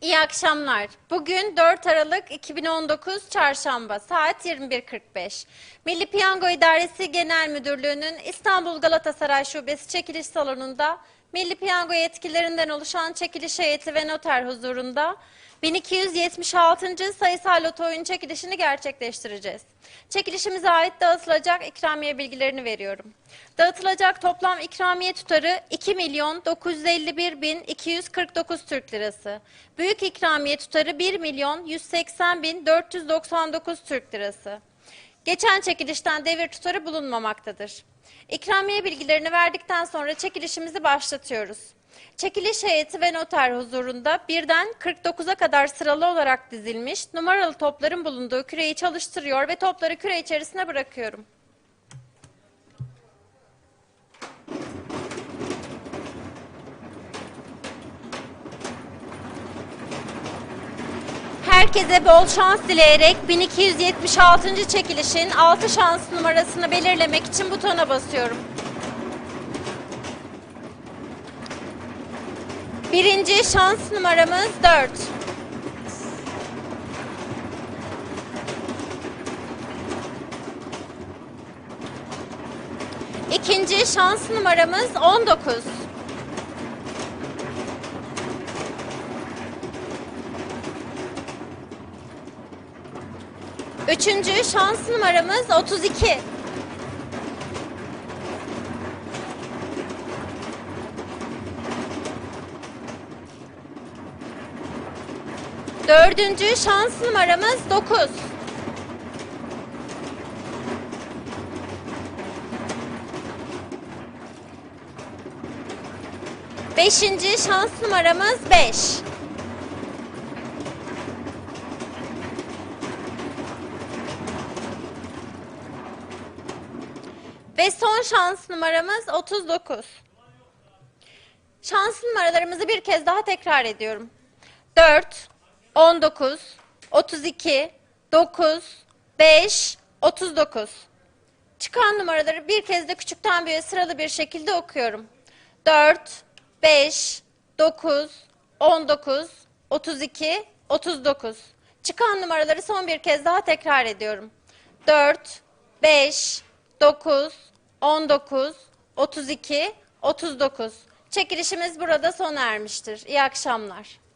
İyi akşamlar. Bugün 4 Aralık 2019 Çarşamba saat 21.45. Milli Piyango İdaresi Genel Müdürlüğü'nün İstanbul Galatasaray Şubesi çekiliş salonunda Milli Piyango yetkililerinden oluşan çekiliş heyeti ve noter huzurunda 1276. sayısal loto oyun çekilişini gerçekleştireceğiz. Çekilişimize ait dağıtılacak ikramiye bilgilerini veriyorum. Dağıtılacak toplam ikramiye tutarı 2 milyon 951 bin 249 Türk lirası. Büyük ikramiye tutarı 1 milyon 180 bin 499 Türk lirası. Geçen çekilişten devir tutarı bulunmamaktadır. İkramiye bilgilerini verdikten sonra çekilişimizi başlatıyoruz. Çekiliş heyeti ve noter huzurunda birden 49'a kadar sıralı olarak dizilmiş numaralı topların bulunduğu küreyi çalıştırıyor ve topları küre içerisine bırakıyorum. Herkese bol şans dileyerek 1276. çekilişin 6 şans numarasını belirlemek için butona basıyorum. Birinci şans numaramız 4. İkinci şans numaramız 19. Üçüncü şans numaramız 32. Dördüncü şans numaramız 9. Beşinci şans numaramız 5. Ve son şans numaramız 39. Şans numaralarımızı bir kez daha tekrar ediyorum. 4, 19, 32, 9, 5, 39. Çıkan numaraları bir kez de küçükten büyüğe sıralı bir şekilde okuyorum. 4, 5, 9, 19, 32, 39. Çıkan numaraları son bir kez daha tekrar ediyorum. 4, 5, 9, 19, 32, 39. Çekilişimiz burada sona ermiştir. İyi akşamlar.